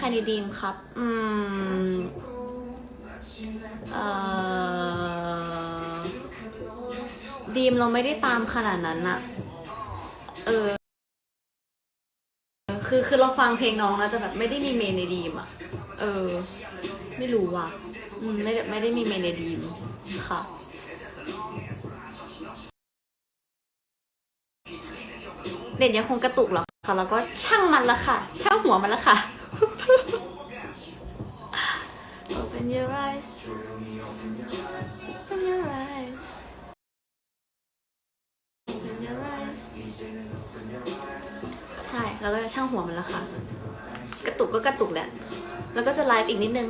ครในดีมครับ อืม เอ่อ ดีมเราไม่ได้ตามขนาดนั้นอะเออ คือคือเราฟังเพลงน้องนะแต่แบบไม่ได้มีเมนในดีมอะเออ ไม่รู้ว่ะอืมไม่ได้ไม่ได้มีเมนในดีมค่ะเด่นยังคงกระตุกหรอคะแล้วก็ช่างมันละค่ะ ช่างหัวมันละค่ะ your eyes Open your eyes Open your eyes ใช่แล้วก็จะช่างหัวมันและค่ะ กระตุกก็กระตุกแหละ แล้วก็จะไลฟ์อีกนิดนึง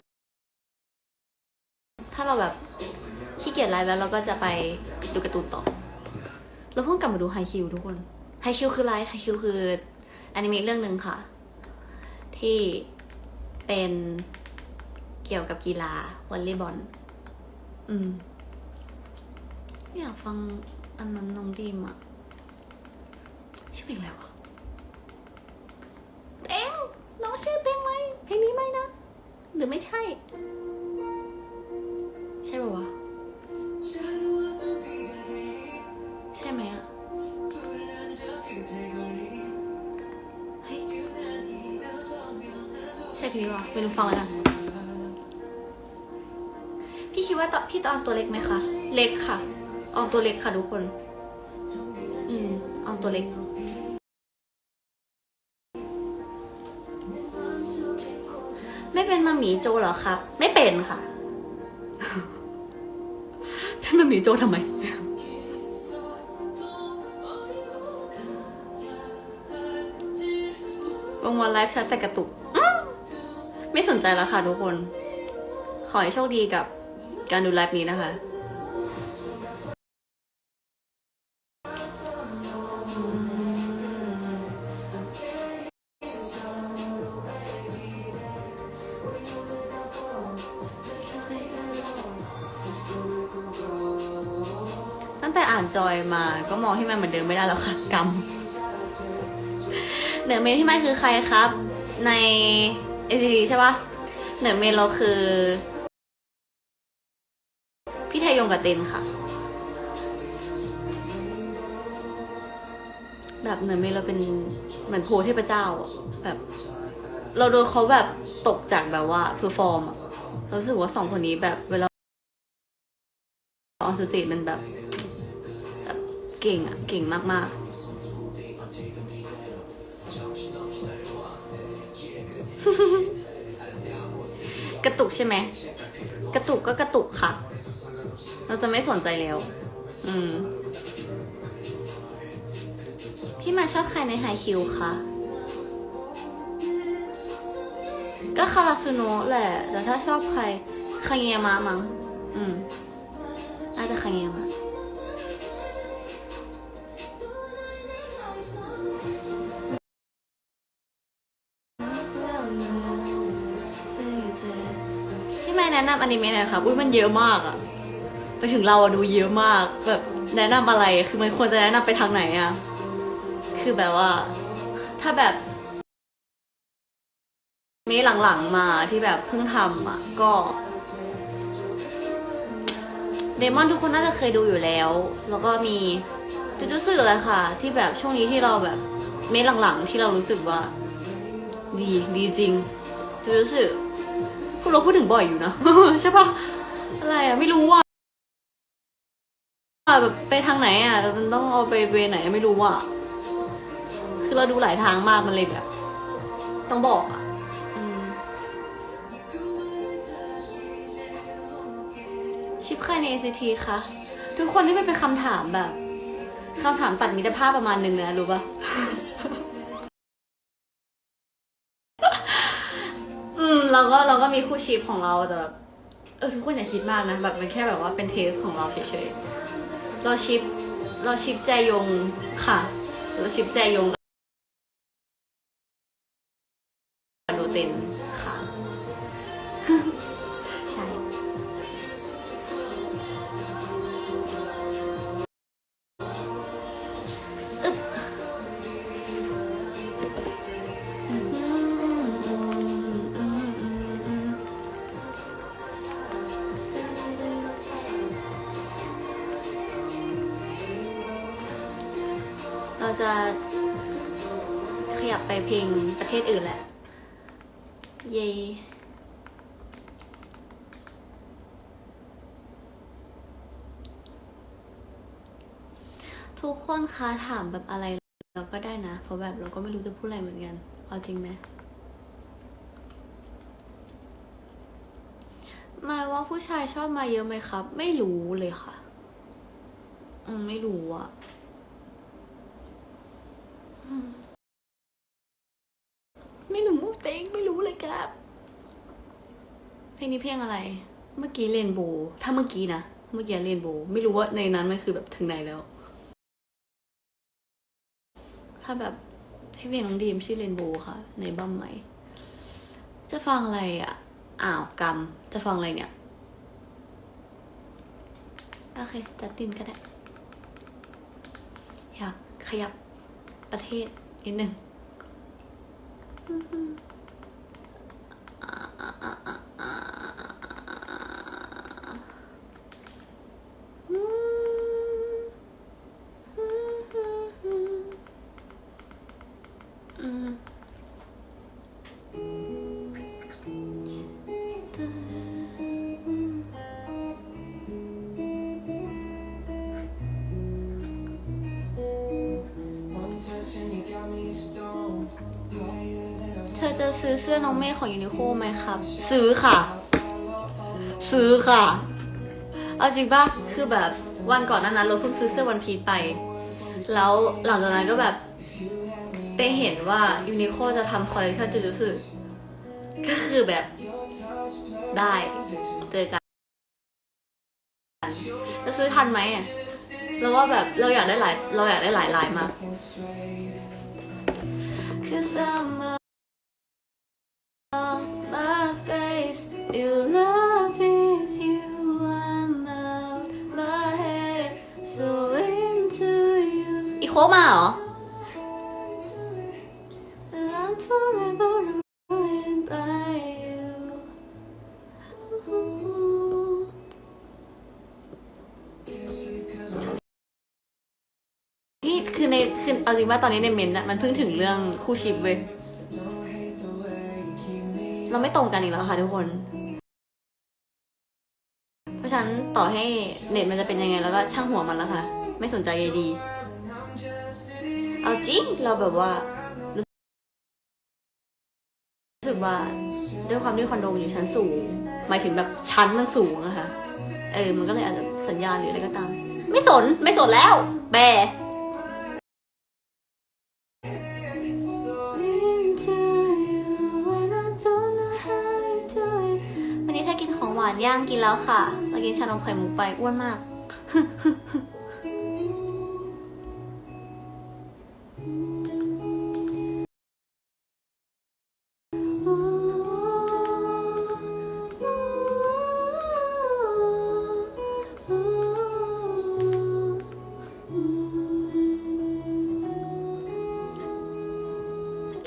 ถ้าเราแบบขี้เกียจไลฟ์แล้วเราก็จะไปดูการ์ตูนต่อเราเพิ่งกลับมาดูไฮคิวทุกคนไฮคิวคืออะไรไฮคิวคืออนิเมะเรื่องหนึ่งค่ะ ที่เป็น กี่ยวกับกีฬาวอลเลย์บอล อืม อยากฟังอันนั้นน้องดีมอะชื่อเพลงอะไรวะเอ็งน้องชื่อเพลงอะไร เพลงนี้ไหมนะ หรือไม่ใช่ ใช่ป่าวะ ใช่ไหมอะเฮ้ยใช่เพลงนี้วะไม่รู้ฟังแล้วกันพี่คิดว่า ตอนพี่ตอนตัวเล็กไหมคะ เล็กค่ะ ออมตัวเล็กค่ะทุกคน อืมออมตัวเล็ก ไม่เป็นมาหมีโจเหรอครับ ไม่เป็นค่ะ เป็นมาหมีโจทำไมวงวันไลฟ์ชัดแต่กระตุกอื้อไม่สนใจแล้วค่ะทุกคน ขอให้โชคดีกับ การดูไลฟ์นี้นะคะ ตั้งแต่อ่านจอยมาก็มองให้มันเหมือนเดิมไม่ได้แล้วค่ะกรรมเหนือเมนที่ไม่คือใครครับ ในเอซีใช่ปะเหนือเมนเราคือ ยยงกับเต็นค่ะ แบบเหนือเมนเราเป็นเหมือนโพเทพเจ้าแบบ เราโดนเขาแบบตกจากแบบว่าเพอร์ฟอร์มอะเราสึกว่าสองคนนี้แบบเวลาออนสเตจมันแบบแบบเก่งอะเก่งมาก ๆกระตุกใช่ไหม กระตุกก็กระตุกค่ะ เราจะไม่สนใจแล้ว อืม พี่มาชอบใครในไฮคิวคะ ก็คาราซูโนะแหละ แต่ถ้าชอบใครคาเงยามะมั้ง อืม น่าจะคาเงยามะพี่ไม่แนะนำอนิเมะหน่อยครับอุ้ยมันเยอะมากอะ ไปถึงเราอะดูเยอะมากแบบแนะนำอะไรคือมันควรจะแนะนำไปทางไหนอะคือแบบว่า ถ้าแบบเมะหลังๆมาที่แบบเพิ่งทำอะก็เดมอนทุกคนน่าจะเคยดูอยู่แล้ว แล้วก็มีจุจุสึแหละค่ะ ที่แบบช่วงนี้ที่เราแบบเมะหลังๆ ที่เรารู้สึกว่า ดีดีจริงจุจุสึพวกเราพูดถึงบ่อยอยู่นะ ใช่ปะอะไรอะไม่รู้ว่า แบบไปทางไหนอะมันต้องเอาไปเวไหนไม่รู้อะ คือเราดูหลายทางมากมันเลยแบบต้องบอกอะอชิปใครใน ACT คะทุกคนนี่มันเป็นคำถามแบบคำถามตัดมิตรภาพประมาณหนึ่งนะรู้ปะอืมเราก็เราก็มีคู่ชิปของเราแต่แบบเออทุกคนอย่าคิดมากนะ แบบมันแค่แบบว่าเป็นเทสของเราเฉยๆ เราชิป เราชิปใจยงค่ะ เราชิปใจยง จะขยับไปเพลงประเทศอื่นแหละ เยทุกคนคะถามแบบอะไรเราก็ได้นะ เพราะแบบเราก็ไม่รู้จะพูดอะไรเหมือนกัน เอาจริงไหมหมายว่าผู้ชายชอบมาเยอะไหมครับ ไม่รู้เลยค่ะ อืมไม่รู้อะ ไม่รู้เต็งไม่รู้เลยครับ เพลงนี้เพลงอะไร เมื่อกี้เรนโบว์ถ้าเมื่อกี้นะ เมื่อกี้เรนโบว์ไม่รู้ว่าในนั้นมันคือแบบถึงไหนแล้ว ถ้าแบบให้เพลงน้องดีมชื่อเรนโบว์ค่ะ ในบัมไหม จะฟังอะไรอะ อ้าวกรรม จะฟังอะไรเนี่ย โอเคจัดตินก็ได้ อยากขยับ ประเทศนิดนึง เธอจะซื้อเสื้อน้องเมฆของยูนิโคไหมครับ ซื้อค่ะ ซื้อค่ะ เอาจริงป่ะคือแบบวันก่อนหนั้นนั้นเราเพิ่งซื้อเสื้อวันพีชไป แล้วหลังจากนั้นก็แบบไปเห็นว่ายูนิโคจะทำคอลเลคชันจูจูสึก็คือแบบได้เจอกันจะซื้อทันไหมอะเราว่าแบบเราอยากได้หลายเราอยากได้หลายลายมาก can sway. Cause I'm off my face. You love it, you I'm out my head. So into you. อีโคมาเหรอ ริงว่าตอนนี้ในเมนต์มันเพิ่งถึงเรื่องคู่ชิปเว้ยเราไม่ตรงกันอีกแล้วค่ะทุกคน เพราะฉะนั้นต่อให้เน็ตมันจะเป็นยังไงแล้วก็ช่างหัวมันแล้วค่ะ ไม่สนใจใยดี เอาจริงเราแบบว่ารู้สึกว่าด้วยความที่คอนโดมันอยู่ชั้นสูง หมายถึงแบบชั้นมันสูงอะค่ะ เออ มันก็เลยอาจจะสัญญาณหรืออะไรก็ตาม ไม่สนไม่สนแล้ว แบานย่างกินแล้วค่ะเรากินชานมไข่มุกไปอ้วนมาก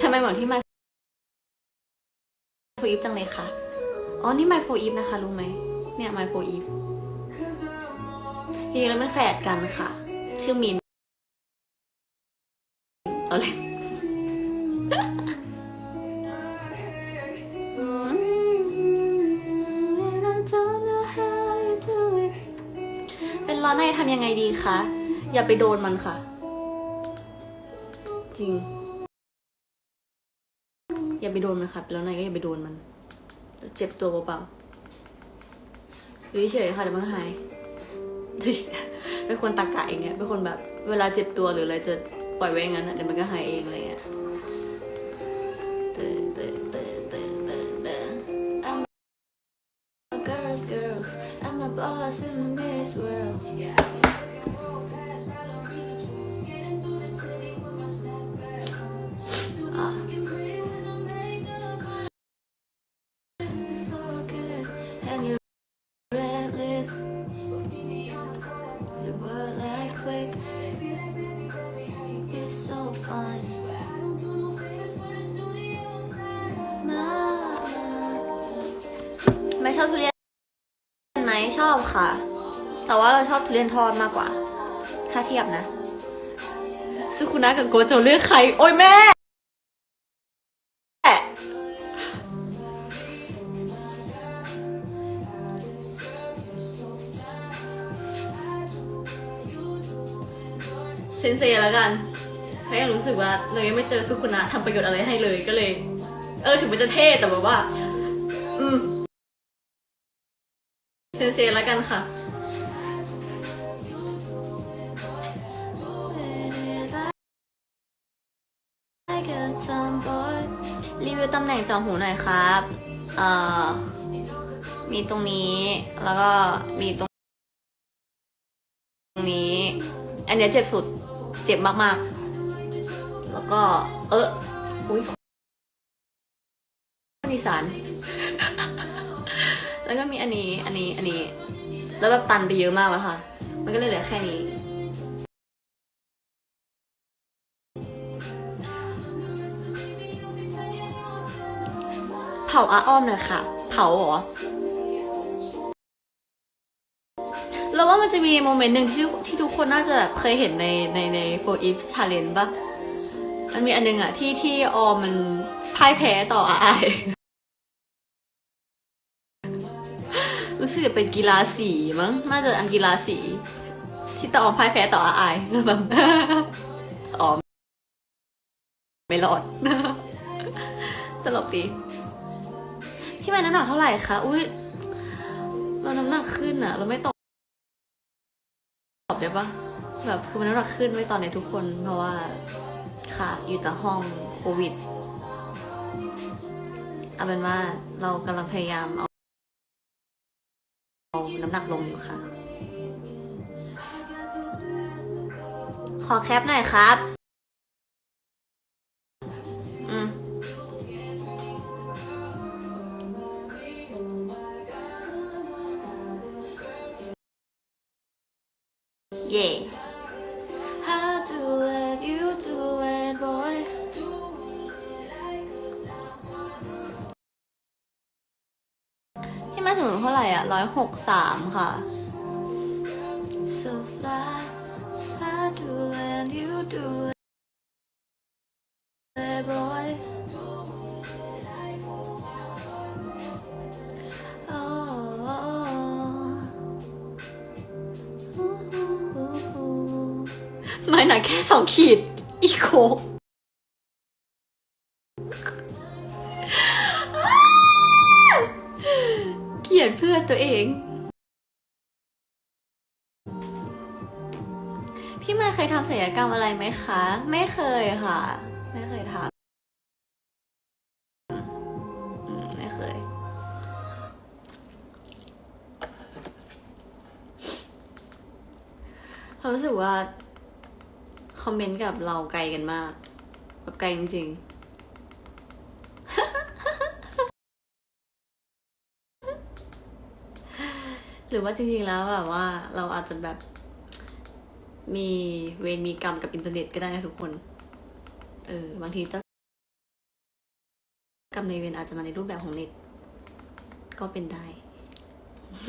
ทำไมเหมือนที่มโฟอีฟจังเลยค่ะ อ๋อ นี่ไมโฟอีฟนะคะ รู้ไหม เนี่ยไมโฟอีฟจริงๆแล้วมันแฝดกันค่ะ ชื่อมินเอาเลยเป็นร้อนในทำยังไงดีคะ อย่าไปโดนมันค่ะ จริง อย่าไปโดนมันค่ะ เป็นร้อนในก็อย่าไปโดนมัน เจ็บตัวเบาๆอยู่เฉยๆค่ะเดี๋ยวมันก็หายเป็นคนตากะอย่างเงี้ยเป็นคนแบบ เวลาเจ็บตัวหรืออะไรจะปล่อยไว้อย่างนั้นเดี๋ยวมันก็หายเองอะไรเงี้ยเตอเตอเตอเตอ แต่ว่าเราชอบทุเรียนทอดมากกว่า ถ้าเทียบนะสุคุนะกับโกโจเลือกใคร โอ้ยแม่ เซนเซแล้วกันเพราะยังรู้สึกว่าเรายังไม่เจอสุคุนะทำประโยชน์อะไรให้เลยก็เลย เออถึงมันจะเท่แต่แบบว่า อืม เซนเซแล้วกันค่ะ อหูหน่อยครับเอ่อมีตรงนี้แล้วก็มีตรงนี้ อันนี้เจ็บสุด เจ็บมากๆ แล้วก็ เอออุ้ยคนอีสานแล้วก็มีอันนี้ อันนี้ อันนี้ แล้วแบบตันไปเยอะมากแล้วค่ะ มันก็เลยเหลือแค่นี้ ผาอาอ้อมหน่อยค่ะ เผาเหรอเราว่ามันจะมีโมเมนต์หนึ่งที่ที่ทุกคนน่าจะแบบเคยเห็นในในในโฟอีฟชาเลนปะมันมีอันนึงอะที่ที่ออมมันพ่ายแพ้ต่ออาไอรู้สึกเป็นกีฬาสีมั้ง น่าจะอันกีฬาสี ที่ต่อออมพ่ายแพ้ต่ออาไอแล้วแบบออมไม่รอดตลกดี พี่ใหม่น้ำหนักเท่าไหร่คะ อุ้ยเราน้ำหนักขึ้นอะเราไม่ตอบตอบได้ปะแบบคือมันน้ำหนักขึ้นไม่ตอนในทุกคน เพราะว่าค่ะอยู่แต่ห้องโควิดเอาเป็นว่าเรากำลังพยายามเอาเอาน้ำหนักลงอยู่ค่ะ ขอแคปหน่อยครับ เท่าไหร่อะร้อยหกสามค่ะ So fly How do it you do it boy Oh ไม่หนักแค่สองขีดอีโค ยดเพื่อนตัวเอง พี่มาเคยทำศัลยกรรมอะไรไหมคะ ไม่เคยค่ะ ไม่เคยทำไม่เคยเรารู้สึกว่า คอมเมนต์กับเราไกลกันมาก แบบไกลจริงๆ หรือว่าจริงๆแล้วแบบว่าเราอาจจะแบบมีเวรมีกรรมกับอินเทอร์เน็ตก็ได้นะทุกคน เออ บางทีเจ้ากรรมในเวรอาจจะมาในรูปแบบของเน็ต ก็เป็นได้เซ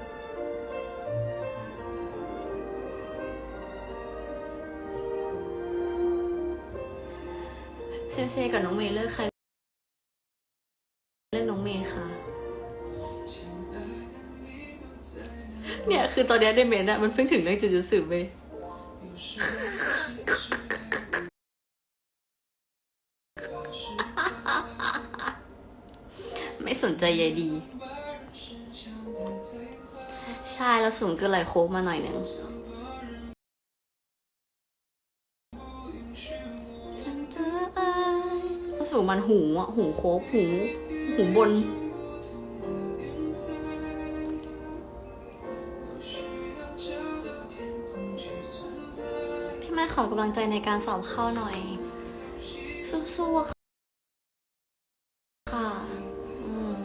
น เซกับน้องเมย์เลือกใครเลือกน้องเมย์ค่ะ เนี่ยคือตอนนี้ในเมนอะมันเพิ่งถึงเรื่องจุดจุดสืบไปไม่สนใจใยดี ใช่แล้วสูงเกินไหลโค้งมาหน่อยหนึ่ง สูงมันหูอ่ะ หูโค้งหู หูบน พี่แม่ขอกำลังใจในการสอบเข้าหน่อย สู้ๆค่ะค่ะ อืม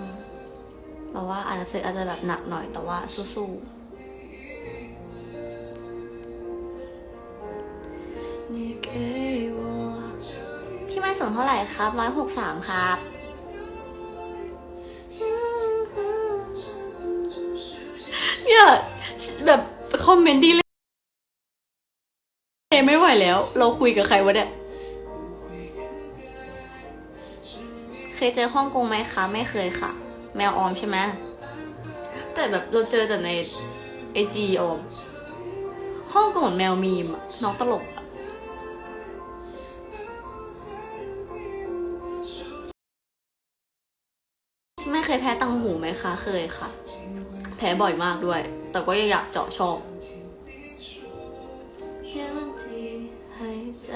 แบบว่าอ่านหนังสืออาจจะแบบหนักหน่อยแต่ว่าสู้ๆ你给我 สูงเท่าไหร่ครับร้อยหกสามครับ เนี่ยแบบคอมเมนต์ดีเลยไม่ไหวแล้ว เราคุยกับใครวะเนี่ย เคยเจอฮ่องกงไหมคะ ไม่เคยค่ะ แมวออมใช่ไหมแต่แบบเราเจอแต่ในไอจีออมฮ่องกงเหมือนแมวมีมอะน้องตลก แพ้ตังหูไหมคะ เคยค่ะ แพ้บ่อยมากด้วย แต่ก็ยังอยากเจาะชอบแค่วันที่หายใจ